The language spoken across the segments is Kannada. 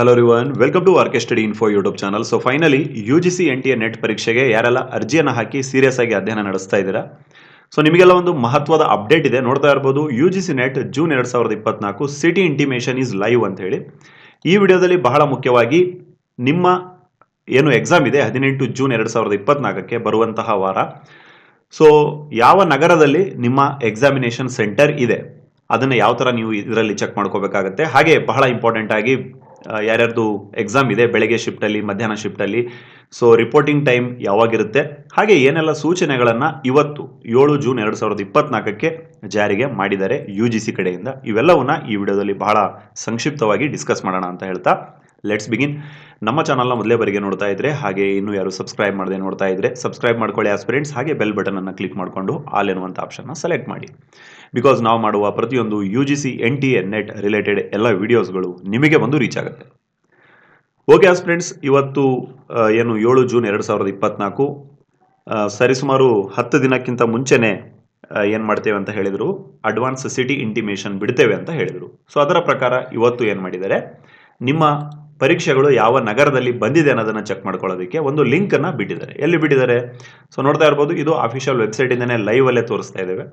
Hello everyone welcome to RK study info YouTube channel so finally U G C N T A NET ಪರೀಕ್ಷೆಗೆ ಯಾರೆಲ್ಲ ಅರ್ಜಿಯನ್ನು ಹಾಕಿ ಸೀರಿಯಸ್ ಆಗಿ ಅಧ್ಯಯನ ನಡೆಸ್ತಾ ಇದ್ದೀರಾ? ಸೊ ನಿಮಗೆಲ್ಲ ಒಂದು ಮಹತ್ವದ ಅಪ್ಡೇಟ್ ಇದೆ. ನೋಡ್ತಾ ಇರ್ಬೋದು U G C NET June ಎರಡು ಸಾವಿರದ ಇಪ್ಪತ್ನಾಲ್ಕು ಸಿಟಿ ಇಂಟಿಮೇಷನ್ ಈಸ್ ಲೈವ್ ಅಂತ ಹೇಳಿ. ಈ ವಿಡಿಯೋದಲ್ಲಿ ಬಹಳ ಮುಖ್ಯವಾಗಿ ನಿಮ್ಮ ಏನು ಎಕ್ಸಾಮ್ ಇದೆ, ಹದಿನೆಂಟು ಜೂನ್ ಎರಡು ಸಾವಿರದ ಇಪ್ಪತ್ನಾಲ್ಕಕ್ಕೆ ಬರುವಂತಹ ವಾರ. ಸೊ ಯಾವ ನಗರದಲ್ಲಿ ನಿಮ್ಮ ಎಕ್ಸಾಮಿನೇಷನ್ ಸೆಂಟರ್ ಇದೆ? ಅದನ್ನು ಯಾವ ಥರ ನೀವು ಇದರಲ್ಲಿ ಚೆಕ್ ಮಾಡ್ಕೋಬೇಕಾಗತ್ತೆ? ಹಾಗೆ ಬಹಳ ಇಂಪಾರ್ಟೆಂಟ್ ಆಗಿ ಯಾರ್ಯಾರ್ದು ಎಕ್ಸಾಮ್ ಇದೆ ಬೆಳಗ್ಗೆ ಶಿಫ್ಟಲ್ಲಿ ಮಧ್ಯಾಹ್ನ ಶಿಫ್ಟಲ್ಲಿ ಸೊ ರಿಪೋರ್ಟಿಂಗ್ ಟೈಮ್ ಯಾವಾಗಿರುತ್ತೆ? ಹಾಗೆ ಏನೆಲ್ಲ ಸೂಚನೆಗಳನ್ನು ಇವತ್ತು ಏಳು ಜೂನ್ ಎರಡು ಸಾವಿರದ ಇಪ್ಪತ್ನಾಲ್ಕಕ್ಕೆ ಜಾರಿಗೆ ಮಾಡಿದ್ದಾರೆ ಯು ಜಿ ಸಿ ಕಡೆಯಿಂದ. ಇವೆಲ್ಲವನ್ನ ಈ ವಿಡಿಯೋದಲ್ಲಿ ಬಹಳ ಸಂಕ್ಷಿಪ್ತವಾಗಿ ಡಿಸ್ಕಸ್ ಮಾಡೋಣ ಅಂತ ಹೇಳ್ತಾ ಲೆಟ್ಸ್ ಬಿಗಿನ್ ನಮ್ಮ ಚಾನಲ್ನ ಮೊದಲೇ ಬರಿಗೆ ನೋಡ್ತಾ ಇದ್ರೆ, ಹಾಗೆ ಇನ್ನೂ ಯಾರು ಸಬ್ಸ್ಕ್ರೈಬ್ ಮಾಡದೆ ನೋಡ್ತಾ ಇದ್ರೆ ಸಬ್ಸ್ಕ್ರೈಬ್ ಮಾಡ್ಕೊಳ್ಳಿ ಆಸ್ಪಿರೆಂಟ್ಸ್ ಹಾಗೆ ಬೆಲ್ ಬಟನ್ ಅನ್ನು ಕ್ಲಿಕ್ ಮಾಡಿಕೊಂಡು ಆಲ್ ಎನ್ನುವಂಥ ಆಪ್ಷನ್ನ ಸೆಲೆಕ್ಟ್ ಮಾಡಿ. ಬಿಕಾಸ್ ನಾವು ಮಾಡುವ ಪ್ರತಿಯೊಂದು U G C N T N NET related ಎಲ್ಲ ವಿಡಿಯೋಸ್ಗಳು ನಿಮಗೆ ಬಂದು ರೀಚ್ ಆಗುತ್ತೆ. ಓಕೆ ಆಸ್ಪಿರೆಂಟ್ಸ್ ಇವತ್ತು ಏನು ಏಳು ಜೂನ್ ಎರಡು ಸಾವಿರದ ಇಪ್ಪತ್ನಾಲ್ಕು ಸರಿಸುಮಾರು ಹತ್ತು ದಿನಕ್ಕಿಂತ ಮುಂಚೆನೇ ಏನು ಮಾಡ್ತೇವೆ ಅಂತ ಹೇಳಿದರು? ಅಡ್ವಾನ್ಸ್ ಸಿಟಿ ಇಂಟಿಮೇಷನ್ ಬಿಡ್ತೇವೆ ಅಂತ ಹೇಳಿದರು. ಸೊ ಅದರ ಪ್ರಕಾರ ಇವತ್ತು ಏನು ಮಾಡಿದ್ದಾರೆ? ನಿಮ್ಮ ಪರೀಕ್ಷೆಗಳು ಯಾವ ನಗರದಲ್ಲಿ ಬಂದಿದೆ ಅನ್ನೋದನ್ನು ಚೆಕ್ ಮಾಡ್ಕೊಳ್ಳೋದಕ್ಕೆ ಒಂದು ಲಿಂಕನ್ನು ಬಿಟ್ಟಿದ್ದಾರೆ. ಎಲ್ಲಿ ಬಿಟ್ಟಿದ್ದಾರೆ? ಸೊ ನೋಡ್ತಾ ಇರ್ಬೋದು, ಇದು ಅಫಿಷಿಯಲ್ ವೆಬ್ಸೈಟಿಂದನೇ ಲೈವಲ್ಲೇ ತೋರಿಸ್ತಾ ಇದ್ದೇವೆ.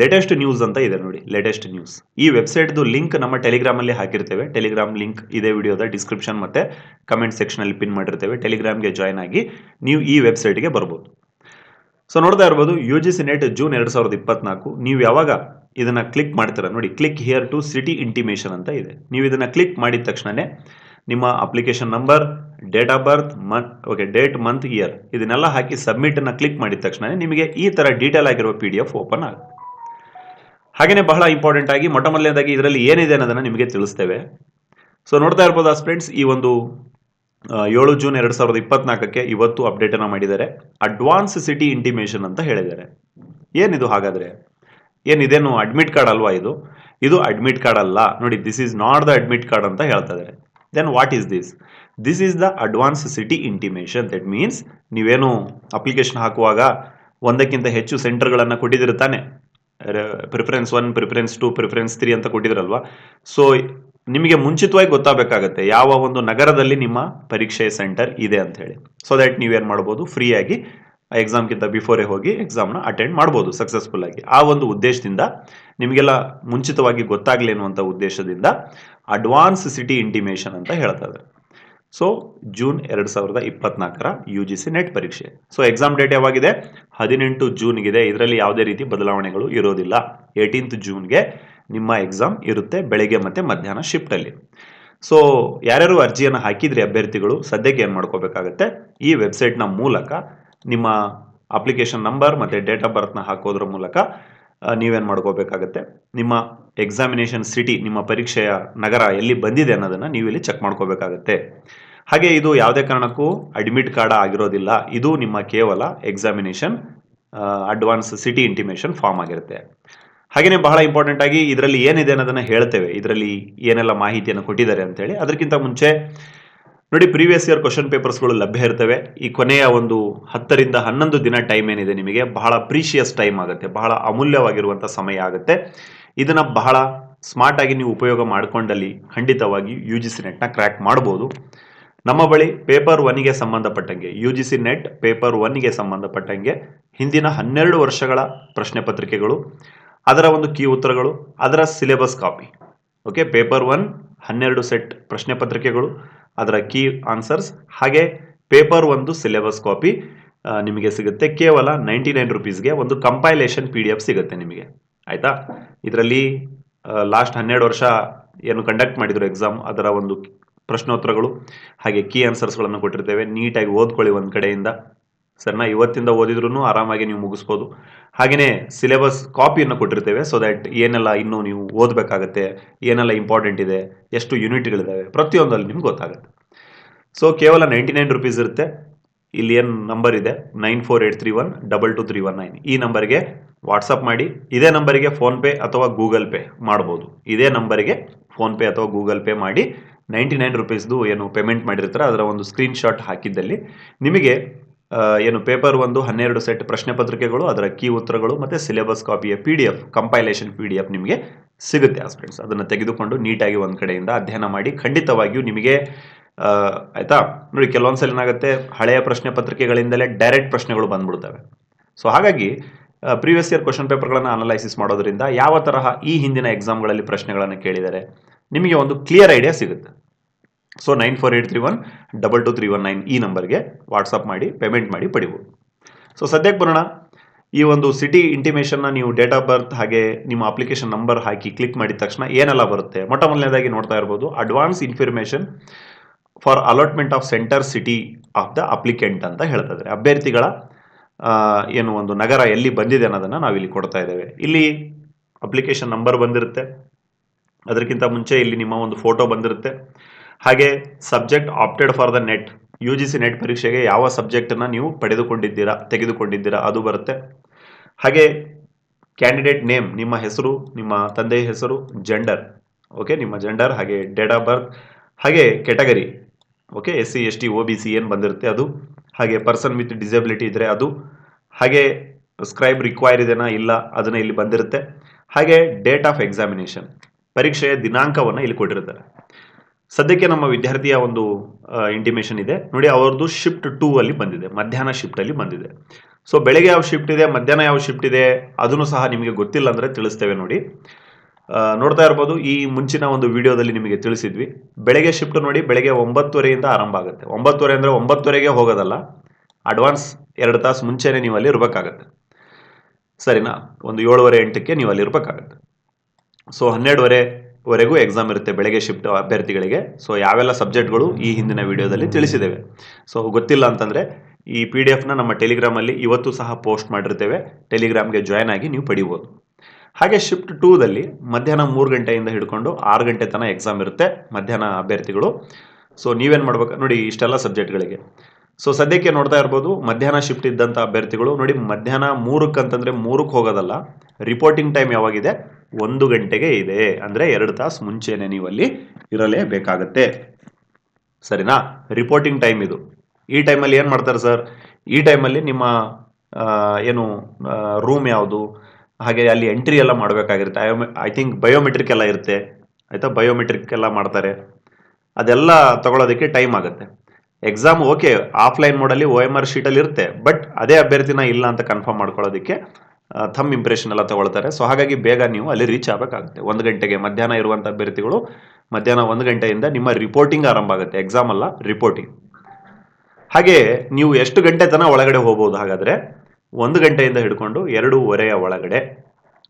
ಲೇಟೆಸ್ಟ್ ನ್ಯೂಸ್ ಅಂತ ಇದೆ ನೋಡಿ ಲೇಟೆಸ್ಟ್ ನ್ಯೂಸ್ ಈ ವೆಬ್ಸೈಟ್ದು ಲಿಂಕ್ ನಮ್ಮ ಟೆಲಿಗ್ರಾಮಲ್ಲಿ ಹಾಕಿರ್ತೇವೆ. ಟೆಲಿಗ್ರಾಮ್ ಲಿಂಕ್ ಇದೇ ವಿಡಿಯೋದ ಡಿಸ್ಕ್ರಿಪ್ಷನ್ ಮತ್ತು ಕಮೆಂಟ್ ಸೆಕ್ಷನಲ್ಲಿ ಪಿನ್ ಮಾಡಿರ್ತೇವೆ. ಟೆಲಿಗ್ರಾಮ್ಗೆ ಜಾಯ್ನ್ ಆಗಿ ನೀವು ಈ ವೆಬ್ಸೈಟ್ಗೆ ಬರ್ಬೋದು. ಸೊ ನೋಡ್ತಾ ಇರ್ಬೋದು U G C NET June ಎರಡು ಸಾವಿರದ ಇಪ್ಪತ್ನಾಲ್ಕು. ನೀವು ಯಾವಾಗ ಇದನ್ನು ಕ್ಲಿಕ್ ಮಾಡ್ತೀರಾ? ನೋಡಿ click here to city intimation ಅಂತ ಇದೆ. ನೀವು ಇದನ್ನು ಕ್ಲಿಕ್ ಮಾಡಿದ ತಕ್ಷಣನೇ ನಿಮ್ಮ application number date of birth month okay date month year ಇದನ್ನೆಲ್ಲ ಹಾಕಿ ಸಬ್ಮಿಟ್ ಅನ್ನ ಕ್ಲಿಕ್ ಮಾಡಿದ ತಕ್ಷಣ ನಿಮಗೆ ಈ ತರ ಡೀಟೇಲ್ ಆಗಿರುವ ಪಿ ಡಿ ಎಫ್ ಓಪನ್ ಆಗುತ್ತೆ. ಹಾಗೆಯೇ ಬಹಳ ಇಂಪಾರ್ಟೆಂಟ್ ಆಗಿ ಮೊಟ್ಟ ಮೊದಲನೇದಾಗಿ ಇದರಲ್ಲಿ ಏನಿದೆ ಅನ್ನೋದನ್ನ ನಿಮಗೆ ತಿಳಿಸ್ತೇವೆ. ಸೊ ನೋಡ್ತಾ ಇರ್ಬೋದು ಫ್ರೆಂಡ್ಸ್ ಈ ಒಂದು ಆ, ಏಳು ಜೂನ್ ಎರಡು ಸಾವಿರದ ಇಪ್ಪತ್ನಾಲ್ಕಕ್ಕೆ ಇವತ್ತು ಅಪ್ಡೇಟ್ ಅನ್ನ ಮಾಡಿದ್ದಾರೆ. ಅಡ್ವಾನ್ಸ್ ಸಿಟಿ ಇಂಟಿಮೇಷನ್ ಅಂತ ಹೇಳಿದ್ದಾರೆ. ಏನಿದು ಹಾಗಾದ್ರೆ? ಏನಿದೇನು ಅಡ್ಮಿಟ್ ಕಾರ್ಡ್ ಅಲ್ವಾ ಇದು? ಇದು ಅಡ್ಮಿಟ್ ಕಾರ್ಡ್ ಅಲ್ಲ. ನೋಡಿ this is not the admit card ಅಂತ ಹೇಳ್ತಾ ಇದ್ದಾರೆ. Then what is this this is the advance city intimation that means ನೀವೇನು ಅಪ್ಲಿಕೇಶನ್ ಹಾಕುವಾಗ ಒಂದಕ್ಕಿಂತ ಹೆಚ್ಚು ಸೆಂಟರ್ಗಳನ್ನು ಕೊಟ್ಟಿದ್ದೀರಿ ತಾನೆ? Preference one preference two preference three ಅಂತ ಕೊಟ್ಟಿದ್ರಲ್ವಾ? ಸೊ ನಿಮಗೆ ಮುಂಚಿತವಾಗಿ ಗೊತ್ತಾಗಬೇಕಾಗತ್ತೆ ಯಾವ ಒಂದು ನಗರದಲ್ಲಿ ನಿಮ್ಮ ಪರೀಕ್ಷೆ ಸೆಂಟರ್ ಇದೆ ಅಂತ ಹೇಳಿ. ಸೊ ದ್ಯಾಟ್ ನೀವೇನು ಮಾಡ್ಬೋದು? ಫ್ರೀಯಾಗಿ ಎಕ್ಸಾಮ್ಗಿಂತ ಬಿಫೋರೇ ಹೋಗಿ ಎಕ್ಸಾಮ್ನ ಅಟೆಂಡ್ ಮಾಡ್ಬೋದು ಸಕ್ಸಸ್ಫುಲ್ ಆಗಿ. ಆ ಒಂದು ಉದ್ದೇಶದಿಂದ ನಿಮಗೆಲ್ಲ ಮುಂಚಿತವಾಗಿ ಗೊತ್ತಾಗಲಿ ಅನ್ನುವಂಥ ಉದ್ದೇಶದಿಂದ ಅಡ್ವಾನ್ಸ್ ಸಿಟಿ ಇಂಟಿಮೇಷನ್ ಅಂತ ಹೇಳ್ತಾ ಇದ್ದಾರೆ. ಸೊ ಜೂನ್ ಎರಡು ಸಾವಿರದ ಇಪ್ಪತ್ನಾಲ್ಕರ ಯು ಜಿ ಸಿ ನೆಟ್ ಪರೀಕ್ಷೆ. ಸೊ ಎಕ್ಸಾಮ್ ಡೇಟ್ ಯಾವಾಗಿದೆ? ಹದಿನೆಂಟು ಜೂನ್ಗಿದೆ ಇದರಲ್ಲಿ ಯಾವುದೇ ರೀತಿ ಬದಲಾವಣೆಗಳು ಇರೋದಿಲ್ಲ. ಏಯ್ಟೀನ್ತ್ ಜೂನ್ಗೆ ನಿಮ್ಮ ಎಕ್ಸಾಮ್ ಇರುತ್ತೆ ಬೆಳಗ್ಗೆ ಮತ್ತು ಮಧ್ಯಾಹ್ನ ಶಿಫ್ಟಲ್ಲಿ ಸೊ ಯಾರ್ಯಾರು ಅರ್ಜಿಯನ್ನು ಹಾಕಿದ್ರಿ ಅಭ್ಯರ್ಥಿಗಳು, ಸದ್ಯಕ್ಕೆ ಏನು ಮಾಡ್ಕೋಬೇಕಾಗತ್ತೆ? ಈ ವೆಬ್ಸೈಟ್ನ ಮೂಲಕ ನಿಮ್ಮ ಅಪ್ಲಿಕೇಶನ್ ನಂಬರ್ ಮತ್ತು ಡೇಟ್ ಆಫ್ ಬರ್ತ್ನ ಹಾಕೋದ್ರ ಮೂಲಕ ನೀವೇನು ಮಾಡ್ಕೋಬೇಕಾಗತ್ತೆ? ನಿಮ್ಮ ಎಕ್ಸಾಮಿನೇಷನ್ ಸಿಟಿ ನಿಮ್ಮ ಪರೀಕ್ಷೆಯ ನಗರ ಎಲ್ಲಿ ಬಂದಿದೆ ಅನ್ನೋದನ್ನು ನೀವು ಇಲ್ಲಿ ಚೆಕ್ ಮಾಡ್ಕೋಬೇಕಾಗತ್ತೆ. ಹಾಗೆ ಇದು ಯಾವುದೇ ಕಾರಣಕ್ಕೂ ಅಡ್ಮಿಟ್ ಕಾರ್ಡ್ ಆಗಿರೋದಿಲ್ಲ. ಇದು ನಿಮ್ಮ ಕೇವಲ examination advance city intimation form ಆಗಿರುತ್ತೆ. ಹಾಗೆಯೇ ಬಹಳ ಇಂಪಾರ್ಟೆಂಟ್ ಆಗಿ ಇದರಲ್ಲಿ ಏನಿದೆ ಅನ್ನೋದನ್ನ ಹೇಳ್ತೇವೆ. ಇದರಲ್ಲಿ ಏನೆಲ್ಲ ಮಾಹಿತಿಯನ್ನು ಕೊಟ್ಟಿದ್ದಾರೆ ಅಂತೇಳಿ. ಅದಕ್ಕಿಂತ ಮುಂಚೆ ನೋಡಿ ಪ್ರೀವಿಯಸ್ ಇಯರ್ ಕ್ವಶನ್ ಪೇಪರ್ಸ್ಗಳು ಲಭ್ಯ ಇರ್ತವೆ. ಈ ಕೊನೆಯ ಒಂದು ಹತ್ತರಿಂದ ಹನ್ನೊಂದು ದಿನ ಟೈಮ್ ಏನಿದೆ ನಿಮಗೆ, ಬಹಳ ಪ್ರೀಶಿಯಸ್ ಟೈಮ್ ಆಗುತ್ತೆ, ಬಹಳ ಅಮೂಲ್ಯವಾಗಿರುವಂಥ ಸಮಯ ಆಗುತ್ತೆ. ಇದನ್ನು ಬಹಳ ಸ್ಮಾರ್ಟ್ ಆಗಿ ನೀವು ಉಪಯೋಗ ಮಾಡಿಕೊಂಡಲ್ಲಿ ಖಂಡಿತವಾಗಿ ಯು ಜಿ ಸಿ ನೆಟ್ನ ಕ್ರ್ಯಾಕ್ ಮಾಡ್ಬೋದು. ನಮ್ಮ ಬಳಿ ಪೇಪರ್ ಒನ್ಗೆ ಸಂಬಂಧಪಟ್ಟಂಗೆ U G C NET paper ಒನ್ಗೆ ಸಂಬಂಧಪಟ್ಟಂಗೆ ಹಿಂದಿನ ಹನ್ನೆರಡು ವರ್ಷಗಳ ಪ್ರಶ್ನೆ ಪತ್ರಿಕೆಗಳು, ಅದರ ಒಂದು ಕೀ ಉತ್ತರಗಳು, ಅದರ syllabus copy okay paper one ಹನ್ನೆರಡು ಸೆಟ್ ಪ್ರಶ್ನೆ ಪತ್ರಿಕೆಗಳು ಅದರ ಕೀ ಆನ್ಸರ್ಸ್ ಹಾಗೆ ಪೇಪರ್ ಒಂದು ಸಿಲೆಬಸ್ ಕಾಪಿ ನಿಮಗೆ ಸಿಗುತ್ತೆ. ಕೇವಲ ನೈಂಟಿ ನೈನ್ ರುಪೀಸ್ಗೆ ಒಂದು ಕಂಪೈಲೇಷನ್ ಪಿ ಡಿ ಎಫ್ ಸಿಗುತ್ತೆ ನಿಮಗೆ. ಆಯಿತಾ? ಇದರಲ್ಲಿ ಲಾಸ್ಟ್ ಹನ್ನೆರಡು ವರ್ಷ ಏನು ಕಂಡಕ್ಟ್ ಮಾಡಿದ್ರು ಎಕ್ಸಾಮ್ ಅದರ ಒಂದು ಪ್ರಶ್ನೋತ್ತರಗಳು, ಹಾಗೆ ಕೀ ಆನ್ಸರ್ಸ್ಗಳನ್ನು ಕೊಟ್ಟಿರ್ತೇವೆ. ನೀಟಾಗಿ ಓದ್ಕೊಳ್ಳಿ ಒಂದು ಕಡೆಯಿಂದ. ಸರ್ನ, ಇವತ್ತಿಂದ ಓದಿದ್ರು ಆರಾಮಾಗಿ ನೀವು ಮುಗಿಸ್ಬೋದು. ಹಾಗೆಯೇ ಸಿಲೆಬಸ್ ಕಾಪಿಯನ್ನು ಕೊಟ್ಟಿರ್ತೇವೆ ಸೊ ದ್ಯಾಟ್ ಏನೆಲ್ಲ ಇನ್ನೂ ನೀವು ಓದಬೇಕಾಗತ್ತೆ, ಏನೆಲ್ಲ ಇಂಪಾರ್ಟೆಂಟ್ ಇದೆ, ಎಷ್ಟು ಯೂನಿಟ್ಗಳಿದ್ದಾವೆ ಪ್ರತಿಯೊಂದಲ್ಲಿ ನಿಮ್ಗೆ ಗೊತ್ತಾಗುತ್ತೆ. ಸೊ ಕೇವಲ ನೈಂಟಿ ನೈನ್ ರುಪೀಸ್ ಇರುತ್ತೆ. ಇಲ್ಲಿ ಏನು ನಂಬರ್ ಇದೆ? Nine four eight three one double two three one nine ಈ ನಂಬರ್ಗೆ ವಾಟ್ಸಪ್ ಮಾಡಿ, ಇದೇ ನಂಬರಿಗೆ ಫೋನ್ಪೇ ಅಥವಾ ಗೂಗಲ್ ಪೇ ಮಾಡ್ಬೋದು. ಇದೇ ನಂಬರಿಗೆ ಫೋನ್ಪೇ ಅಥವಾ ಗೂಗಲ್ ಪೇ ಮಾಡಿ ನೈಂಟಿ ನೈನ್ ರುಪೀಸ್ದು ಏನು ಪೇಮೆಂಟ್ ಮಾಡಿರ್ತಾರೆ. ಅದರ ಒಂದು ಸ್ಕ್ರೀನ್ ಶಾಟ್ ಹಾಕಿದ್ದಲ್ಲಿ. ನಿಮಗೆ ಏನು ಪೇಪರ್ ಒಂದು ಹನ್ನೆರಡು ಸೆಟ್ ಪ್ರಶ್ನೆ ಪತ್ರಿಕೆಗಳು, ಅದರ ಕೀ ಉತ್ತರಗಳು ಮತ್ತು syllabus ಕಾಪಿಯ P D F compilation P D F ನಿಮಗೆ ಸಿಗುತ್ತೆ. ಆ ಸ್ಟೂಡೆಂಟ್ಸ್ ಅದನ್ನು ತೆಗೆದುಕೊಂಡು ನೀಟಾಗಿ ಒಂದು ಕಡೆಯಿಂದ ಅಧ್ಯಯನ ಮಾಡಿ, ಖಂಡಿತವಾಗಿಯೂ ನಿಮಗೆ ಆಯ್ತಾ? ನೋಡಿ ಕೆಲವೊಂದ್ಸಲ ಏನಾಗುತ್ತೆ, ಹಳೆಯ ಪ್ರಶ್ನೆ ಪತ್ರಿಕೆಗಳಿಂದಲೇ ಡೈರೆಕ್ಟ್ ಪ್ರಶ್ನೆಗಳು ಬಂದ್ಬಿಡ್ತವೆ. ಸೊ ಹಾಗಾಗಿ ಪ್ರೀವಿಯಸ್ ಇಯರ್ ಕ್ವಶನ್ ಪೇಪರ್ಗಳನ್ನು ಅನಲೈಸಿಸ್ ಮಾಡೋದ್ರಿಂದ ಯಾವ ತರಹ ಈ ಹಿಂದಿನ ಎಕ್ಸಾಮ್ಗಳಲ್ಲಿ ಪ್ರಶ್ನೆಗಳನ್ನು ಕೇಳಿದ್ದಾರೆ ನಿಮಗೆ ಒಂದು ಕ್ಲಿಯರ್ ಐಡಿಯಾ ಸಿಗುತ್ತೆ. So nine four eight three one double two three one nine ಈ ನಂಬರ್ಗೆ ವಾಟ್ಸಪ್ ಮಾಡಿ ಪೇಮೆಂಟ್ ಮಾಡಿ ಪಡಿಬೋದು. ಸೊ ಸದ್ಯಕ್ಕೆ ಬರೋಣ. ಈ ಒಂದು ಸಿಟಿ ಇಂಟಿಮೇಷನ್ನ ನೀವು ಡೇಟ್ ಆಫ್ ಬರ್ತ್ ಹಾಗೆ ನಿಮ್ಮ ಅಪ್ಲಿಕೇಶನ್ ನಂಬರ್ ಹಾಕಿ ಕ್ಲಿಕ್ ಮಾಡಿದ ತಕ್ಷಣ ಏನೆಲ್ಲ ಬರುತ್ತೆ? ಮೊಟ್ಟ ಮೊದಲನೇದಾಗಿ ನೋಡ್ತಾ ಇರ್ಬೋದು advance information for allotment of centre city of the applicant ಅಂತ ಹೇಳ್ತಾ ಇದ್ದಾರೆ ಅಭ್ಯರ್ಥಿಗಳ ಏನು ಒಂದು ನಗರ ಎಲ್ಲಿ ಬಂದಿದೆ ಅನ್ನೋದನ್ನು ನಾವಿಲ್ಲಿ ಕೊಡ್ತಾ ಇದ್ದೇವೆ. ಇಲ್ಲಿ ಅಪ್ಲಿಕೇಶನ್ ನಂಬರ್ ಬಂದಿರುತ್ತೆ. ಅದಕ್ಕಿಂತ ಮುಂಚೆ ಇಲ್ಲಿ ನಿಮ್ಮ ಒಂದು ಫೋಟೋ ಬಂದಿರುತ್ತೆ. ಹಾಗೆ subject opted for the NET U G C NET ಪರೀಕ್ಷೆಗೆ ಯಾವ ಸಬ್ಜೆಕ್ಟನ್ನು ನೀವು ಪಡೆದುಕೊಂಡಿದ್ದೀರಾ, ತೆಗೆದುಕೊಂಡಿದ್ದೀರಾ, ಅದು ಬರುತ್ತೆ. ಹಾಗೆ ಕ್ಯಾಂಡಿಡೇಟ್ ನೇಮ್ ನಿಮ್ಮ ಹೆಸರು, ನಿಮ್ಮ ತಂದೆಯ ಹೆಸರು ಜೆಂಡರ್ ಓಕೆ ನಿಮ್ಮ ಜೆಂಡರ್ ಹಾಗೆ ಡೇಟ್ ಆಫ್ ಬರ್ತ್ ಹಾಗೆ category okay, S C, S T O B, C, ಏನು ಬಂದಿರುತ್ತೆ ಅದು? ಹಾಗೆ ಪರ್ಸನ್ ವಿತ್ ಡಿಸಬಿಲಿಟಿ ಇದ್ದರೆ ಅದು? ಹಾಗೆ ಸ್ಕ್ರೈಬ್ ರಿಕ್ವೈರ್ ಇದೆಯಾ ಇಲ್ಲ, ಅದನ್ನು ಇಲ್ಲಿ ಬಂದಿರುತ್ತೆ. ಹಾಗೆ ಡೇಟ್ ಆಫ್ ಎಕ್ಸಾಮಿನೇಷನ್ ಪರೀಕ್ಷೆಯ ದಿನಾಂಕವನ್ನು ಇಲ್ಲಿ ಕೊಟ್ಟಿರ್ತಾರೆ ಸದ್ಯಕ್ಕೆ ನಮ್ಮ ವಿದ್ಯಾರ್ಥಿಯ ಒಂದು ಇಂಟಿಮೇಷನ್ ಇದೆ. ನೋಡಿ, ಅವ್ರದ್ದು ಶಿಫ್ಟ್ ಟೂ ಅಲ್ಲಿ ಬಂದಿದೆ, ಮಧ್ಯಾಹ್ನ ಶಿಫ್ಟ್ ಅಲ್ಲಿ ಬಂದಿದೆ. ಸೊ ಬೆಳಗ್ಗೆ ಯಾವ ಶಿಫ್ಟ್ ಇದೆ, ಮಧ್ಯಾಹ್ನ ಯಾವ ಶಿಫ್ಟ್ ಇದೆ, ಅದನ್ನು ಸಹ ನಿಮಗೆ ಗೊತ್ತಿಲ್ಲ ಅಂದರೆ ತಿಳಿಸ್ತೇವೆ ನೋಡಿ. ನೋಡ್ತಾ ಇರ್ಬೋದು. ಈ ಮುಂಚಿನ ಒಂದು ವಿಡಿಯೋದಲ್ಲಿ ನಿಮಗೆ ತಿಳಿಸಿದ್ವಿ. ಬೆಳಗ್ಗೆ ಶಿಫ್ಟ್ ನೋಡಿ ಬೆಳಗ್ಗೆ ಒಂಬತ್ತುವರೆಯಿಂದ ಆರಂಭ ಆಗುತ್ತೆ. ಒಂಬತ್ತುವರೆ ಅಂದರೆ ಒಂಬತ್ತುವರೆಗೆ ಹೋಗೋದಲ್ಲ. ಅಡ್ವಾನ್ಸ್ ಎರಡು ತಾಸು ಮುಂಚೆನೇ ನೀವು ಅಲ್ಲಿ ಇರಬೇಕಾಗತ್ತೆ. ಸರಿನಾ? ಒಂದು ಏಳುವರೆ, ಎಂಟಕ್ಕೆ ನೀವು ಅಲ್ಲಿ ಇರಬೇಕಾಗತ್ತೆ. ಸೊ ಹನ್ನೆರಡುವರೆವರೆಗೂ ಎಕ್ಸಾಮ್ ಇರುತ್ತೆ ಬೆಳಗ್ಗೆ ಶಿಫ್ಟ್ ಅಭ್ಯರ್ಥಿಗಳಿಗೆ. ಸೊ ಯಾವೆಲ್ಲ ಸಬ್ಜೆಕ್ಟ್ಗಳು ಈ ಹಿಂದಿನ ವಿಡಿಯೋದಲ್ಲಿ ತಿಳಿಸಿದ್ದೇವೆ. ಸೊ ಗೊತ್ತಿಲ್ಲ ಅಂತಂದರೆ ಈ ಪಿ ಡಿ ಎಫ್ನ ನಮ್ಮ ಟೆಲಿಗ್ರಾಮಲ್ಲಿ ಇವತ್ತು ಸಹ ಪೋಸ್ಟ್ ಮಾಡಿರ್ತೇವೆ. ಟೆಲಿಗ್ರಾಮ್ಗೆ ಜಾಯ್ನ್ ಆಗಿ ನೀವು ಪಡಿಬೋದು. ಹಾಗೆ ಶಿಫ್ಟ್ ಟೂದಲ್ಲಿ ಮಧ್ಯಾಹ್ನ ಮೂರು ಗಂಟೆಯಿಂದ ಹಿಡ್ಕೊಂಡು ಆರು ಗಂಟೆ ತನಕ ಎಕ್ಸಾಮ್ ಇರುತ್ತೆ ಮಧ್ಯಾಹ್ನ ಅಭ್ಯರ್ಥಿಗಳು. ಸೊ ನೀವೇನು ಮಾಡ್ಬೇಕು? ನೋಡಿ, ಇಷ್ಟೆಲ್ಲ ಸಬ್ಜೆಕ್ಟ್ಗಳಿಗೆ ಸೊ ಸದ್ಯಕ್ಕೆ ನೋಡ್ತಾ ಇರ್ಬೋದು, ಮಧ್ಯಾಹ್ನ ಶಿಫ್ಟ್ ಇದ್ದಂಥ ಅಭ್ಯರ್ಥಿಗಳು, ನೋಡಿ, ಮಧ್ಯಾಹ್ನ ಮೂರಕ್ಕೆ ಅಂತಂದರೆ ಮೂರಕ್ಕೆ ಹೋಗೋದಲ್ಲ ರಿಪೋರ್ಟಿಂಗ್ ಟೈಮ್ ಯಾವಾಗಿದೆ? ಒಂದು ಗಂಟೆಗೆ ಇದೆ. ಅಂದರೆ ಎರಡು ತಾಸು ಮುಂಚೆನೆ ನೀವು ಅಲ್ಲಿ ಇರಲೇಬೇಕಾಗತ್ತೆ. ಸರಿನಾ? ರಿಪೋರ್ಟಿಂಗ್ ಟೈಮ್ ಇದು. ಈ ಟೈಮಲ್ಲಿ ಏನು ಮಾಡ್ತಾರೆ ಸರ್ ಈ ಟೈಮಲ್ಲಿ ನಿಮ್ಮ ಏನು ರೂಮ್ ಯಾವುದು? ಹಾಗೆ ಅಲ್ಲಿ ಎಂಟ್ರಿ ಎಲ್ಲ ಮಾಡಬೇಕಾಗಿರುತ್ತೆ. ಐ ಥಿಂಕ್ ಬಯೋಮೆಟ್ರಿಕ್ ಎಲ್ಲ ಇರುತ್ತೆ. ಆಯಿತಾ? ಬಯೋಮೆಟ್ರಿಕ್ ಎಲ್ಲ ಮಾಡ್ತಾರೆ. ಅದೆಲ್ಲ ತಗೊಳ್ಳೋದಕ್ಕೆ ಟೈಮ್ ಆಗುತ್ತೆ. ಎಕ್ಸಾಮ್ ಓಕೆ ಆಫ್ಲೈನ್ ಮೋಡಲ್ಲಿ ಓ ಎಂ ಆರ್ ಶೀಟಲ್ಲಿ ಇರುತ್ತೆ. ಬಟ್ ಅದೇ ಅಭ್ಯರ್ಥಿನ ಇಲ್ಲ ಅಂತ ಕನ್ಫರ್ಮ್ ಮಾಡ್ಕೊಳ್ಳೋದಕ್ಕೆ ಥಮ್ ಇಂಪ್ರೆಷನ್ ಎಲ್ಲ ತಗೊಳ್ತಾರೆ. ಸೊ ಹಾಗಾಗಿ ಬೇಗ ನೀವು ಅಲ್ಲಿ ರೀಚ್ ಆಗಬೇಕಾಗುತ್ತೆ. ಒಂದು ಗಂಟೆಗೆ ಮಧ್ಯಾಹ್ನ ಇರುವಂಥ ಅಭ್ಯರ್ಥಿಗಳು ಮಧ್ಯಾಹ್ನ ಒಂದು ಗಂಟೆಯಿಂದ ನಿಮ್ಮ ರಿಪೋರ್ಟಿಂಗ್ ಆರಂಭ ಆಗುತ್ತೆ. ಎಕ್ಸಾಮ್ ಅಲ್ಲ ರಿಪೋರ್ಟಿಂಗ್ ಹಾಗೆ ನೀವು ಎಷ್ಟು ಗಂಟೆ ತನಕ ಒಳಗಡೆ ಹೋಗ್ಬೋದು ಹಾಗಾದರೆ? ಒಂದು ಗಂಟೆಯಿಂದ ಹಿಡ್ಕೊಂಡು ಎರಡೂವರೆಯ ಒಳಗಡೆ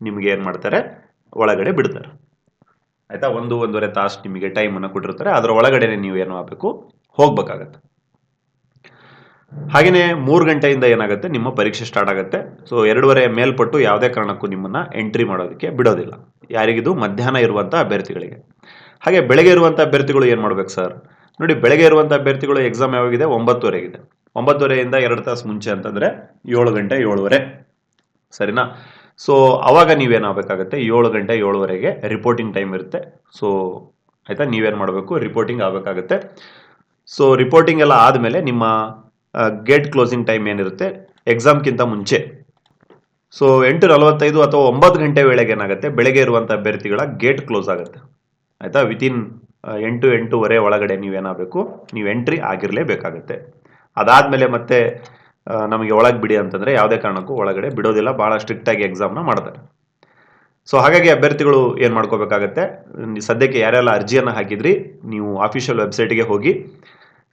ನಿಮಗೆ ಏನು ಮಾಡ್ತಾರೆ? ಒಳಗಡೆ ಬಿಡ್ತಾರೆ. ಆಯಿತಾ? ಒಂದು ಒಂದೂವರೆ ತಾಸು ನಿಮಗೆ ಟೈಮನ್ನು ಕೊಟ್ಟಿರ್ತಾರೆ. ಅದರ ಒಳಗಡೆ ನೀವು ಏನು ಆಗಬೇಕು ಹೋಗ್ಬೇಕಾಗತ್ತೆ. ಹಾಗೆಯೇ ಮೂರು ಗಂಟೆಯಿಂದ ಏನಾಗುತ್ತೆ? ನಿಮ್ಮ ಪರೀಕ್ಷೆ ಸ್ಟಾರ್ಟ್ ಆಗುತ್ತೆ. ಸೊ ಎರಡೂವರೆ ಮೇಲ್ಪಟ್ಟು ಯಾವುದೇ ಕಾರಣಕ್ಕೂ ನಿಮ್ಮನ್ನು ಎಂಟ್ರಿ ಮಾಡೋದಕ್ಕೆ ಬಿಡೋದಿಲ್ಲ. ಯಾರಿಗಿದು ಮಧ್ಯಾಹ್ನ ಇರುವಂಥ ಅಭ್ಯರ್ಥಿಗಳಿಗೆ. ಹಾಗೆ ಬೆಳಗ್ಗೆ ಇರುವಂಥ ಅಭ್ಯರ್ಥಿಗಳು ಏನು ಮಾಡ್ಬೇಕು ಸರ್ ನೋಡಿ, ಬೆಳಗ್ಗೆ ಇರುವಂಥ ಅಭ್ಯರ್ಥಿಗಳು ಎಕ್ಸಾಮ್ ಯಾವಾಗಿದೆ? ಒಂಬತ್ತುವರೆಗಿದೆ. ಒಂಬತ್ತುವರೆಯಿಂದ ಎರಡು ತಾಸು ಮುಂಚೆ ಅಂತಂದರೆ ಏಳು ಗಂಟೆ ಏಳುವರೆ. ಸರಿನಾ? ಸೊ ಅವಾಗ ನೀವೇನಾಗಬೇಕಾಗತ್ತೆ ಏಳು ಗಂಟೆ ಏಳುವರೆಗೆ ರಿಪೋರ್ಟಿಂಗ್ ಟೈಮ್ ಇರುತ್ತೆ. ಸೊ ಆಯಿತಾ? ನೀವೇನು ಮಾಡಬೇಕು? ರಿಪೋರ್ಟಿಂಗ್ ಆಗಬೇಕಾಗತ್ತೆ. ಸೊ ರಿಪೋರ್ಟಿಂಗ್ ಎಲ್ಲ ಆದಮೇಲೆ ನಿಮ್ಮ ಗೇಟ್ ಕ್ಲೋಸಿಂಗ್ ಟೈಮ್ ಏನಿರುತ್ತೆ? ಎಕ್ಸಾಮ್ಗಿಂತ ಮುಂಚೆ. ಸೊ ಎಂಟು ನಲವತ್ತೈದು ಅಥವಾ ಒಂಬತ್ತು ಗಂಟೆ ವೇಳೆಗೆ ಏನಾಗುತ್ತೆ? ಬೆಳಗ್ಗೆ ಇರುವಂಥ ಅಭ್ಯರ್ಥಿಗಳ ಗೇಟ್ ಕ್ಲೋಸ್ ಆಗುತ್ತೆ. ಆಯಿತಾ? ವಿತಿನ್ ಎಂಟು ಎಂಟೂವರೆ ಒಳಗಡೆ ನೀವೇನಾಗಬೇಕು ನೀವು ಎಂಟ್ರಿ ಆಗಿರಲೇಬೇಕಾಗತ್ತೆ. ಅದಾದಮೇಲೆ ಮತ್ತೆ ನಮಗೆ ಒಳಗೆ ಬಿಡಿ ಅಂತಂದರೆ ಯಾವುದೇ ಕಾರಣಕ್ಕೂ ಒಳಗಡೆ ಬಿಡೋದಿಲ್ಲ ಭಾಳ ಸ್ಟ್ರಿಕ್ಟಾಗಿ ಎಕ್ಸಾಮ್ನ ಮಾಡ್ತಾರೆ. ಸೊ ಹಾಗಾಗಿ ಅಭ್ಯರ್ಥಿಗಳು ಏನು ಮಾಡ್ಕೋಬೇಕಾಗತ್ತೆ ಸದ್ಯಕ್ಕೆ ಯಾರೆಲ್ಲ ಅರ್ಜಿಯನ್ನು ಹಾಕಿದ್ರಿ, ನೀವು ಅಫಿಷಿಯಲ್ ವೆಬ್ಸೈಟ್ಗೆ ಹೋಗಿ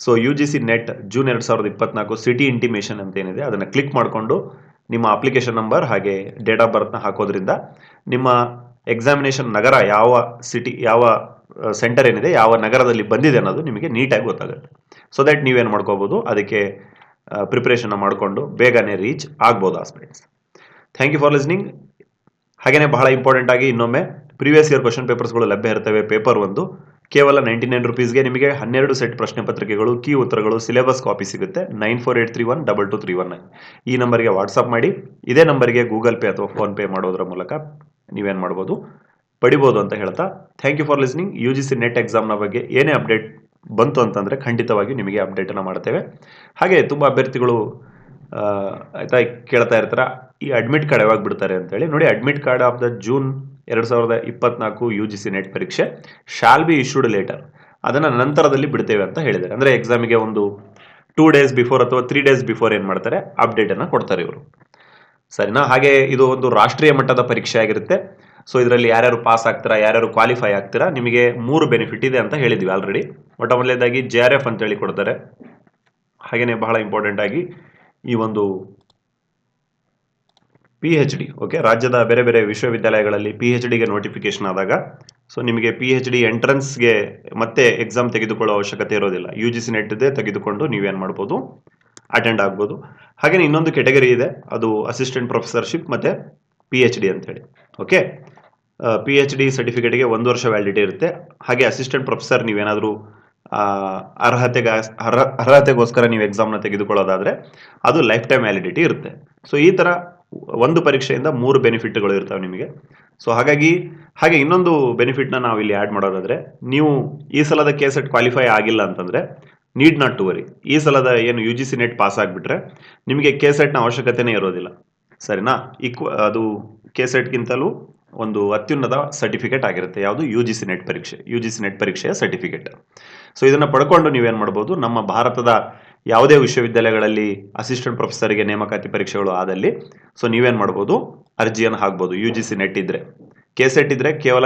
so U G C NET June ಎರಡು ಸಾವಿರದ ಇಪ್ಪತ್ನಾಲ್ಕು ಸಿಟಿ ಇಂಟಿಮೇಷನ್ ಅಂತ ಏನಿದೆ, ಅದನ್ನು ಕ್ಲಿಕ್ ಮಾಡಿಕೊಂಡು ನಿಮ್ಮ ಅಪ್ಲಿಕೇಶನ್ ನಂಬರ್ ಹಾಗೆ ಡೇಟ್ ಆಫ್ ಬರ್ತ್ನ ಹಾಕೋದ್ರಿಂದ ನಿಮ್ಮ ಎಕ್ಸಾಮಿನೇಷನ್ ನಗರ ಯಾವ ಸಿಟಿ ಯಾವ ಸೆಂಟರ್ ಏನಿದೆ, ಯಾವ ನಗರದಲ್ಲಿ ಬಂದಿದೆ ಅನ್ನೋದು ನಿಮಗೆ ನೀಟಾಗಿ ಗೊತ್ತಾಗುತ್ತೆ. ಸೊ ದಟ್ ನೀವೇನು ಮಾಡ್ಕೋಬೋದು? ಅದಕ್ಕೆ ಪ್ರಿಪ್ರೇಷನ್ನ ಮಾಡಿಕೊಂಡು ಬೇಗನೆ ರೀಚ್ ಆಗ್ಬೋದು aspirants thank you for listening ಹಾಗೆಯೇ ಬಹಳ ಇಂಪಾರ್ಟೆಂಟ್ ಆಗಿ ಇನ್ನೊಮ್ಮೆ ಪ್ರೀವಿಯಸ್ ಇಯರ್ ಕ್ವಶನ್ ಪೇಪರ್ಸ್ಗಳು ಲಭ್ಯ ಇರ್ತವೆ. ಪೇಪರ್ ಒಂದು ಕೇವಲ ನೈಂಟಿ ನೈನ್ ರುಪೀಸ್ಗೆ ನಿಮಗೆ ಹನ್ನೆರಡು ಸೆಟ್ ಪ್ರಶ್ನೆ ಪತ್ರಿಕೆಗಳು ಕೀ ಉತ್ತರಗಳು ಸಿಲೆಬಸ್ ಕಾಪಿ ಸಿಗುತ್ತೆ. Nine four eight three one double two three one nine ಈ ನಂಬರ್ಗೆ ವಾಟ್ಸಪ್ ಮಾಡಿ. ಇದೇ ನಂಬರ್ಗೆ ಗೂಗಲ್ ಪೇ ಅಥವಾ ಫೋನ್ ಪೇ ಮಾಡೋದ್ರ ಮೂಲಕ ನೀವೇನು ಮಾಡ್ಬೋದು? ಪಡಿಬೋದು ಅಂತ ಹೇಳ್ತಾ. Thank you for listening U G C NET ಎಕ್ಸಾಮ್ನ ಬಗ್ಗೆ ಏನೇ ಅಪ್ಡೇಟ್ ಬಂತು ಅಂತಂದರೆ ಖಂಡಿತವಾಗಿಯೂ ನಿಮಗೆ ಅಪ್ಡೇಟನ್ನು ಮಾಡ್ತೇವೆ. ಹಾಗೆ ತುಂಬ ಅಭ್ಯರ್ಥಿಗಳು ಆಯಿತಾ, ಕೇಳ್ತಾ ಇರ್ತಾರೆ, ಈ ಅಡ್ಮಿಟ್ ಕಾರ್ಡ್ ಯಾವಾಗ ಬಿಡ್ತಾರೆ ಅಂತೇಳಿ ನೋಡಿ admit card of the June ಎರಡು ಸಾವಿರದ ಇಪ್ಪತ್ನಾಲ್ಕು ಯು ಜಿ ಸಿ ನೆಟ್ ಪರೀಕ್ಷೆ ಶಾಲ್ ಬಿ ಇಶ್ಯೂಡ್ ಲೇಟರ್ ಅದನ್ನು ನಂತರದಲ್ಲಿ ಬಿಡ್ತೇವೆ ಅಂತ ಹೇಳಿದ್ದಾರೆ. ಅಂದರೆ ಎಕ್ಸಾಮಿಗೆ ಒಂದು ಟೂ ಡೇಸ್ ಬಿಫೋರ್ ಅಥವಾ ತ್ರೀ ಡೇಸ್ ಬಿಫೋರ್ ಏನು ಮಾಡ್ತಾರೆ ಅಪ್ಡೇಟನ್ನು ಕೊಡ್ತಾರೆ ಇವರು. ಸರಿನಾ? ಹಾಗೆ ಇದು ಒಂದು ರಾಷ್ಟ್ರೀಯ ಮಟ್ಟದ ಪರೀಕ್ಷೆ ಆಗಿರುತ್ತೆ. ಸೊ ಇದರಲ್ಲಿ ಯಾರ್ಯಾರು ಪಾಸ್ ಆಗ್ತೀರಾ, ಯಾರ್ಯಾರು ಕ್ವಾಲಿಫೈ ಆಗ್ತೀರಾ, ನಿಮಗೆ ಮೂರು ಬೆನಿಫಿಟ್ ಇದೆ ಅಂತ ಹೇಳಿದ್ವಿ ಆಲ್ರೆಡಿ ಮೊಟ್ಟ ಮೊದಲನೇದಾಗಿ ಜೆ ಆರ್ ಎಫ್ ಅಂತೇಳಿ ಕೊಡ್ತಾರೆ. ಹಾಗೆಯೇ ಬಹಳ ಇಂಪಾರ್ಟೆಂಟ್ ಆಗಿ ಈ ಒಂದು ಪಿ ಎಚ್ ಡಿ ಓಕೆ ರಾಜ್ಯದ ಬೇರೆ ಬೇರೆ ವಿಶ್ವವಿದ್ಯಾಲಯಗಳಲ್ಲಿ ಪಿ ಎಚ್ ಡಿಗೆ ನೋಟಿಫಿಕೇಶನ್ ಆದಾಗ ಸೊ ನಿಮಗೆ ಪಿ ಎಚ್ ಡಿ ಎಂಟ್ರೆನ್ಸ್ಗೆ ಮತ್ತೆ ಎಕ್ಸಾಮ್ ತೆಗೆದುಕೊಳ್ಳೋ ಅವಶ್ಯಕತೆ ಇರೋದಿಲ್ಲ. ಯು ಜಿ ಸಿ ನೆಟ್ ಇದೆ, ತೆಗೆದುಕೊಂಡು ನೀವೇನು ಮಾಡ್ಬೋದು? ಅಟೆಂಡ್ ಆಗ್ಬೋದು. ಹಾಗೆಯೇ ಇನ್ನೊಂದು ಕೆಟಗರಿ ಇದೆ, ಅದು ಅಸಿಸ್ಟೆಂಟ್ ಪ್ರೊಫೆಸರ್ಶಿಪ್ ಮತ್ತು ಪಿ ಎಚ್ ಡಿ ಅಂತೇಳಿ ಓಕೆ ಪಿ ಎಚ್ ಡಿ ಸರ್ಟಿಫಿಕೇಟ್ಗೆ ಒಂದು ವರ್ಷ ವ್ಯಾಲಿಡಿಟಿ ಇರುತ್ತೆ. ಹಾಗೆ ಅಸಿಸ್ಟೆಂಟ್ ಪ್ರೊಫೆಸರ್ ನೀವೇನಾದರೂ ಅರ್ಹತೆಗ, ಅರ್ಹ, ಅರ್ಹತೆಗೋಸ್ಕರ ನೀವು ಎಕ್ಸಾಮ್ನ ತೆಗೆದುಕೊಳ್ಳೋದಾದರೆ ಅದು ಲೈಫ್ ಟೈಮ್ ವ್ಯಾಲಿಡಿಟಿ ಇರುತ್ತೆ. ಸೊ ಈ ಥರ ಒಂದು ಪರೀಕ್ಷೆಯಿಂದ ಮೂರು ಬೆನಿಫಿಟ್ಗಳು ಇರ್ತವೆ ನಿಮಗೆ. ಸೊ ಹಾಗಾಗಿ, ಹಾಗೆ ಇನ್ನೊಂದು ಬೆನಿಫಿಟ್ನ ನಾವು ಇಲ್ಲಿ ಆ್ಯಡ್ ಮಾಡೋದಾದರೆ, ನೀವು ಈ ಸಲದ ಕೆ ಸೆಟ್ ಕ್ವಾಲಿಫೈ ಆಗಿಲ್ಲ ಅಂತಂದರೆ ನೀಡ್ ನಾಟ್ ಟು ವರಿ ಈ ಸಲದ ಏನು U G C NET pass ಆಗಿಬಿಟ್ರೆ, ನಿಮಗೆ ಕೆ ಸೆಟ್ನ ಅವಶ್ಯಕತೆನೇ ಇರೋದಿಲ್ಲ. ಸರಿನಾ? ಈಕ್ವ ಅದು ಕೆ ಸೆಟ್ಗಿಂತಲೂ ಒಂದು ಅತ್ಯುನ್ನತ ಸರ್ಟಿಫಿಕೇಟ್ ಆಗಿರುತ್ತೆ. ಯಾವುದು? ಯು ಜಿ ಸಿ ನೆಟ್ ಪರೀಕ್ಷೆ. ಯು ಜಿ ಸಿ ನೆಟ್ ಪರೀಕ್ಷೆಯ ಸರ್ಟಿಫಿಕೇಟ್ ಸೊ ಇದನ್ನು ಪಡ್ಕೊಂಡು ನೀವೇನು ಮಾಡ್ಬೋದು? ನಮ್ಮ ಭಾರತದ ಯಾವುದೇ ವಿಶ್ವವಿದ್ಯಾಲಯಗಳಲ್ಲಿ ಅಸಿಸ್ಟೆಂಟ್ ಪ್ರೊಫೆಸರ್ಗೆ ನೇಮಕಾತಿ ಪರೀಕ್ಷೆಗಳು ಆದಲ್ಲಿ. ಸೊ ನೀವೇನು ಮಾಡ್ಬೋದು? ಅರ್ಜಿಯನ್ನು ಹಾಕ್ಬೋದು. ಯು ಜಿ ಸಿ ನೆಟ್ ಇದ್ದರೆ ಕೆ ಸೆಟ್ ಇದ್ದರೆ ಕೇವಲ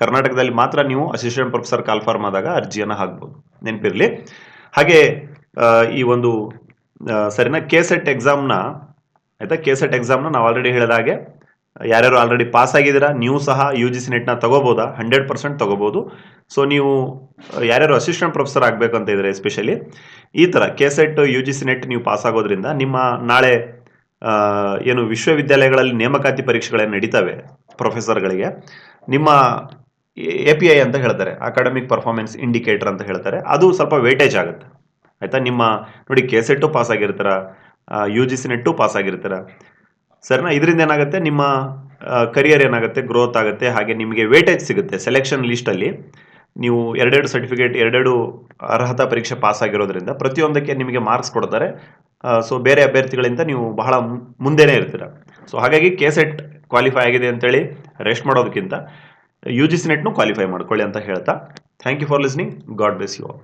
ಕರ್ನಾಟಕದಲ್ಲಿ ಮಾತ್ರ ನೀವು ಅಸಿಸ್ಟೆಂಟ್ ಪ್ರೊಫೆಸರ್ ಕಾಲ್ಫಾರ್ಮ್ ಆದಾಗ ಅರ್ಜಿಯನ್ನು ಹಾಕ್ಬೋದು. ನೆನಪಿರಲಿ? ಹಾಗೆ ಈ ಒಂದು ಸರಿನ? ಸರಿನಾ ಕೆ ಸೆಟ್ ಎಕ್ಸಾಮ್ನ ಆಯಿತಾ? ಕೆ ಸೆಟ್ ಎಕ್ಸಾಮ್ನ ನಾವು ಆಲ್ರೆಡಿ ಹೇಳಿದ ಹಾಗೆ ಯಾರ್ಯಾರು ಆಲ್ರೆಡಿ ಪಾಸ್ ಆಗಿದ್ದೀರಾ, ನೀವು ಸಹ ಯು ಜಿ ಸಿ ನೆಟ್ನ ತಗೋಬೋದಾ? ಹಂಡ್ರೆಡ್ ಪರ್ಸೆಂಟ್ ತಗೋಬೋದು. ಸೊ ನೀವು ಯಾರ್ಯಾರು ಅಸಿಸ್ಟೆಂಟ್ ಪ್ರೊಫೆಸರ್ ಆಗಬೇಕು ಅಂತ ಇದ್ದಾರೆ ಎಸ್ಪೆಷಲಿ ಈ ಥರ K SET U G C NET ನೀವು ಪಾಸ್ ಆಗೋದ್ರಿಂದ ನಿಮ್ಮ ನಾಳೆ ಏನು ವಿಶ್ವವಿದ್ಯಾಲಯಗಳಲ್ಲಿ ನೇಮಕಾತಿ ಪರೀಕ್ಷೆಗಳೇನು ನಡೀತವೆ ಪ್ರೊಫೆಸರ್ಗಳಿಗೆ ನಿಮ್ಮ ಎ ಪಿ ಐ ಅಂತ ಹೇಳ್ತಾರೆ ಅಕಾಡೆಮಿಕ್ ಪರ್ಫಾರ್ಮೆನ್ಸ್ ಇಂಡಿಕೇಟರ್ ಅಂತ ಹೇಳ್ತಾರೆ, ಅದು ಸ್ವಲ್ಪ ವೇಟೇಜ್ ಆಗುತ್ತೆ. ಆಯಿತಾ? ನಿಮ್ಮ, ನೋಡಿ ಕೆ ಸೆಟ್ಟು ಪಾಸ್ ಆಗಿರ್ತಾರ U G C NET pass ಆಗಿರ್ತಾರ ಸರಿನಾ ಇದರಿಂದ ಏನಾಗುತ್ತೆ? ನಿಮ್ಮ ಕರಿಯರ್ ಏನಾಗುತ್ತೆ? ಗ್ರೋತ್ ಆಗುತ್ತೆ. ಹಾಗೆ ನಿಮಗೆ ವೇಟೇಜ್ ಸಿಗುತ್ತೆ ಸೆಲೆಕ್ಷನ್ ಲಿಸ್ಟಲ್ಲಿ ನೀವು ಎರಡೆರಡು ಸರ್ಟಿಫಿಕೇಟ್ ಎರಡೆರಡು ಅರ್ಹತಾ ಪರೀಕ್ಷೆ ಪಾಸ್ ಆಗಿರೋದ್ರಿಂದ ಪ್ರತಿಯೊಂದಕ್ಕೆ ನಿಮಗೆ ಮಾರ್ಕ್ಸ್ ಕೊಡ್ತಾರೆ. ಸೊ ಬೇರೆ ಅಭ್ಯರ್ಥಿಗಳಿಂದ ನೀವು ಬಹಳ ಮುಂದೆನೇ ಇರ್ತೀರ. ಸೊ ಹಾಗಾಗಿ ಕೆ ಸೆಟ್ ಕ್ವಾಲಿಫೈ ಆಗಿದೆ ಅಂತೇಳಿ ರೆಸ್ಟ್ ಮಾಡೋದಕ್ಕಿಂತ ಯು ಜಿ ಸಿ ನೆಟ್ನು ಕ್ವಾಲಿಫೈ ಮಾಡ್ಕೊಳ್ಳಿ ಅಂತ ಹೇಳ್ತಾ. Thank you for listening God bless you all